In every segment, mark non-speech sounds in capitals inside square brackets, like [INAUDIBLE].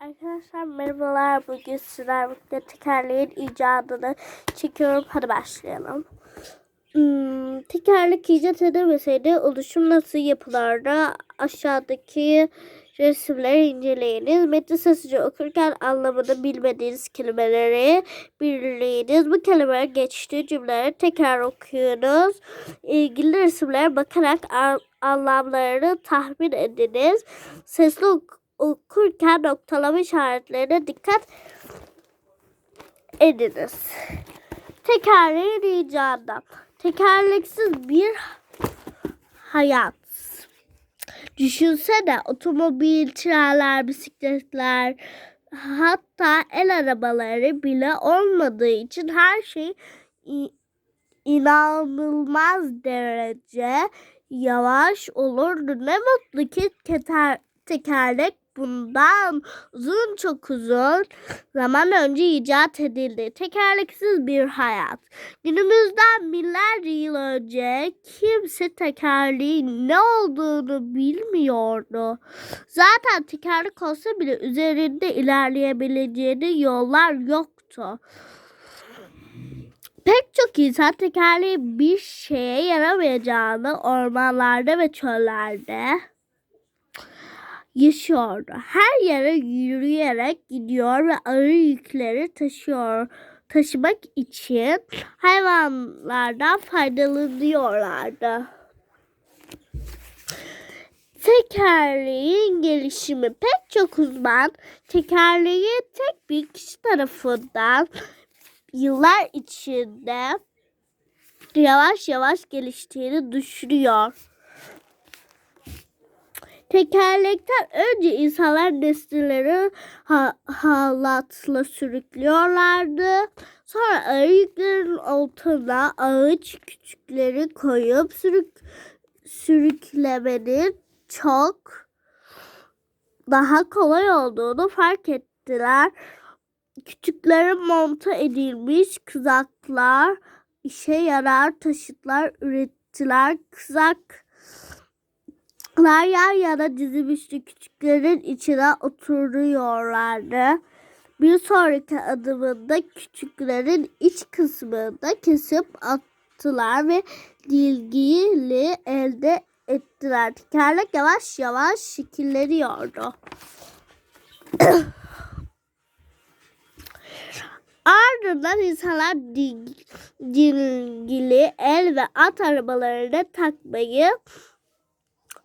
Arkadaşlar merhabalar. Bugün sizlerle birlikte tekerleğin icadını çekiyorum. Hadi başlayalım. Hmm, tekerlek icat edilmeseydi oluşum nasıl yapılardı? Aşağıdaki resimleri inceleyiniz. Metni sessizce okurken anlamını bilmediğiniz kelimeleri belirleyiniz. Bu kelimeler geçtiği cümleleri tekrar okuyunuz. İlgili resimlere bakarak an- anlamlarını tahmin ediniz. Sesli ok- okurken noktalama işaretlerine dikkat ediniz. Tekerleğin icadı. Tekerleksiz bir hayat. Düşünsene otomobil, trenler, bisikletler, hatta el arabaları bile olmadığı için her şey inanılmaz derece yavaş olurdu. Ne mutlu ki keter, tekerlek bundan uzun çok uzun zaman önce icat edildi. Tekerleksiz bir hayat. Günümüzden binlerce yıl önce kimse tekerleğin ne olduğunu bilmiyordu. Zaten tekerlek olsa bile üzerinde ilerleyebileceğini yollar yoktu. Pek çok insan tekerleğin bir şeye yaramayacağını ormanlarda ve çöllerde yaşıyordu. Her yere yürüyerek gidiyor ve ağır yükleri taşıyor taşımak için hayvanlardan faydalanıyorlardı. Tekerleğin gelişimi pek çok uzman tekerleği tek bir kişi tarafından yıllar içinde yavaş yavaş geliştiğini düşünüyor. Tekerlekten önce insanlar nesneleri ha- halatla sürüklüyorlardı. Sonra ağır altına ağaç küçükleri koyup sürük sürüklemenin çok daha kolay olduğunu fark ettiler. Küçüklerin monta edilmiş kızaklar işe yarar taşıtlar ürettiler. Kızak Kızlar yan yana dizilmişti küçüklerin içine oturuyorlardı. Bir sonraki adımında küçüklerin iç kısmını da kesip attılar ve dilgili elde ettiler. Tekerlek yavaş yavaş şekilleniyordu. [COUGHS] Ardından insanlar dil- dilgili el ve at arabalarını takmayı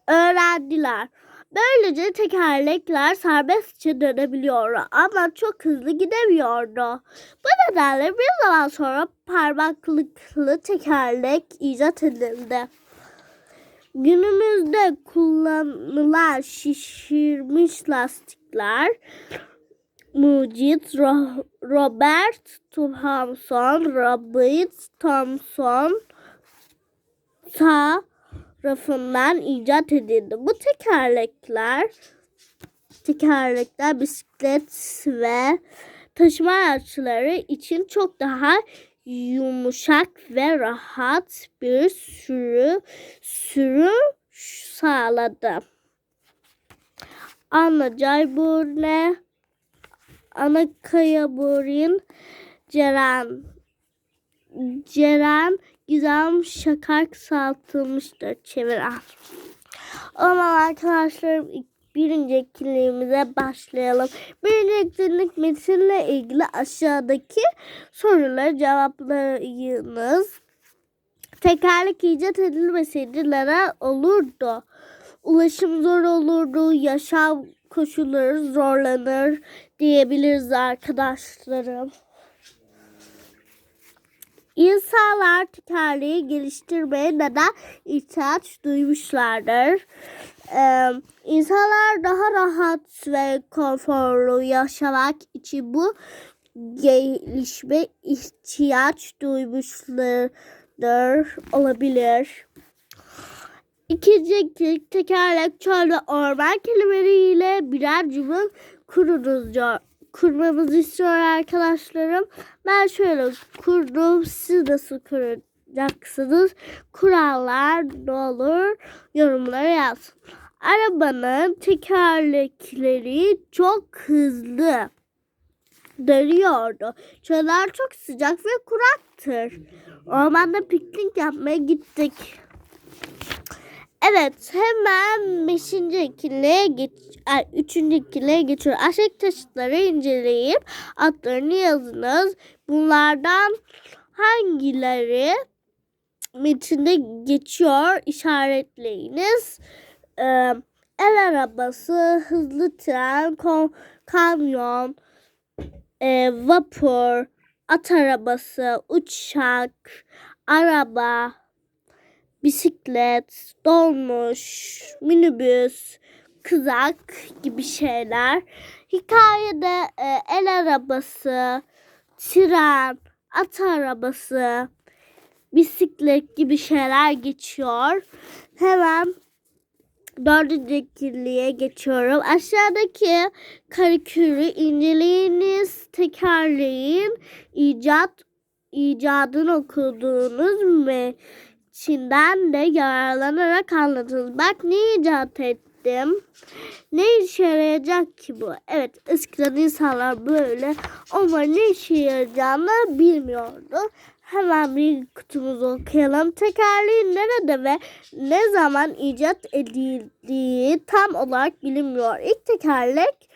öğrendiler. Böylece tekerlekler serbestçe dönebiliyordu ama çok hızlı gidemiyordu. Bu nedenle bir zaman sonra parmaklıklı tekerlek icat edildi. Günümüzde kullanılan şişirmiş lastikler mucit Ro- Robert Thomson, Robert Thomson ta tarafından icat edildi. Bu tekerlekler tekerlekler bisiklet ve taşıma araçları için çok daha yumuşak ve rahat bir sürü sürü sağladı. Anna Cayburne, Ana Kayaburin, Ceren Ceren Gizem Şakar kısaltılmıştır çeviren. O zaman arkadaşlarım birinci etkinliğimize başlayalım. Birinci etkinlik metinle ilgili aşağıdaki soruları cevaplayınız. Tekerlek icat edilmeseydi neler olurdu? Ulaşım zor olurdu, yaşam koşulları zorlanır diyebiliriz arkadaşlarım. İnsanlar tekerleği geliştirmeye neden ihtiyaç duymuşlardır? Ee, insanlar daha rahat ve konforlu yaşamak için bu gelişme ihtiyaç duymuşlardır olabilir. İkinci tekerlek, çöl ve orman kelimeleriyle birer cümle kurunuz diyor. Kurmamızı istiyor arkadaşlarım. Ben şöyle kurdum. Siz nasıl kuracaksınız? Kurallar ne olur? Yorumlara yazın. Arabanın tekerlekleri çok hızlı dönüyordu. Çöller çok sıcak ve kuraktır. Ormanda piknik yapmaya gittik. Evet hemen 5. ikiliğe geç, ay, 3. ikiliğe geçiyor. Aşık taşıtları inceleyip adlarını yazınız. Bunlardan hangileri metinde geçiyor işaretleyiniz. Ee, el arabası, hızlı tren, kom- kamyon, e, vapur, at arabası, uçak, araba, bisiklet, dolmuş, minibüs, kızak gibi şeyler. Hikayede e, el arabası, tren, at arabası, bisiklet gibi şeyler geçiyor. Hemen dördüncü kirliğe geçiyorum. Aşağıdaki karikürü inceleyiniz, tekerleyin, icat icadını okuduğunuz metinden de yararlanarak anlatınız. Bak ne icat ettim. Ne işe yarayacak ki bu? Evet eskiden insanlar böyle ama ne işe yarayacağını bilmiyordu. Hemen bir kutumuzu okuyalım. Tekerleğin nerede ve ne zaman icat edildiği tam olarak bilinmiyor. İlk tekerlek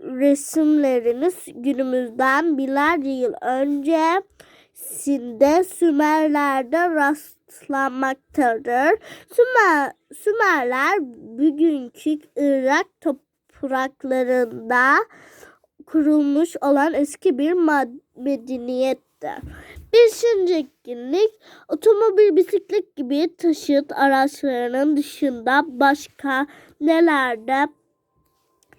resimleriniz günümüzden binlerce yıl öncesinde Sümerler'de rastlanmaktadır. Sümer, Sümerler bugünkü Irak topraklarında kurulmuş olan eski bir medeniyettir. Beşinci etkinlik otomobil, bisiklet gibi taşıt araçlarının dışında başka nelerde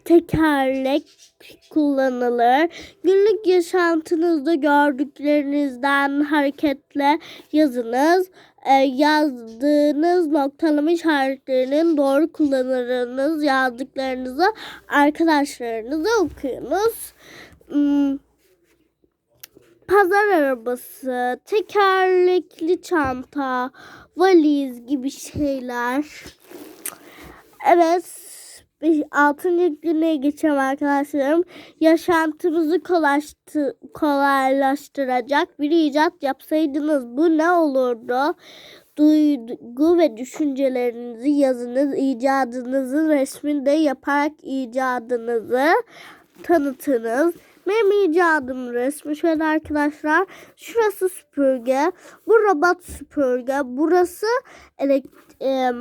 tekerlek kullanılır? Günlük yaşantınızda gördüklerinizden hareketle yazınız. Ee, yazdığınız noktalama işaretlerinin doğru kullanırınız yazdıklarınızı arkadaşlarınıza okuyunuz. Hmm, pazar arabası, tekerlekli çanta, valiz gibi şeyler. Evet. 6. güne geçelim arkadaşlarım. Yaşantımızı kolaylaştı, kolaylaştıracak bir icat yapsaydınız bu ne olurdu? Duygu ve düşüncelerinizi yazınız. icadınızın resmini de yaparak icadınızı tanıtınız. Benim icadım resmi şöyle arkadaşlar. Şurası süpürge. Bu robot süpürge. Burası elekt e,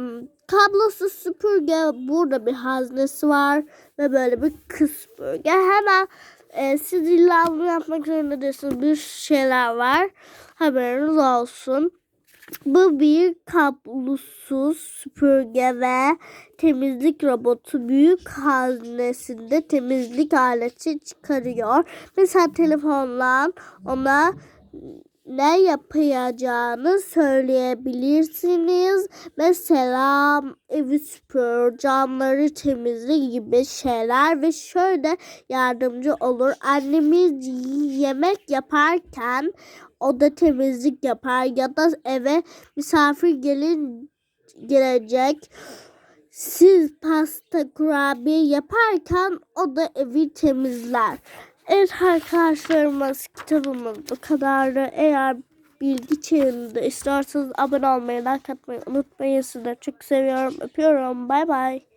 kablosuz süpürge. Burada bir haznesi var. Ve böyle bir kız süpürge. Hemen e, siz illa bunu yapmak zorunda değilsiniz. Bir şeyler var. Haberiniz olsun. Bu bir kablosuz süpürge ve temizlik robotu büyük haznesinde temizlik aleti çıkarıyor. Mesela telefonla ona ne yapacağını söyleyebilirsiniz. Mesela evi süpür, camları temizle gibi şeyler ve şöyle yardımcı olur. Annemiz yemek yaparken o da temizlik yapar ya da eve misafir gelin gelecek. Siz pasta kurabiye yaparken o da evi temizler. Evet arkadaşlarımız kitabımız bu kadardı. Eğer bilgi çağında isterseniz abone olmayı, like atmayı unutmayın. Sizleri çok seviyorum. Öpüyorum. Bay bay.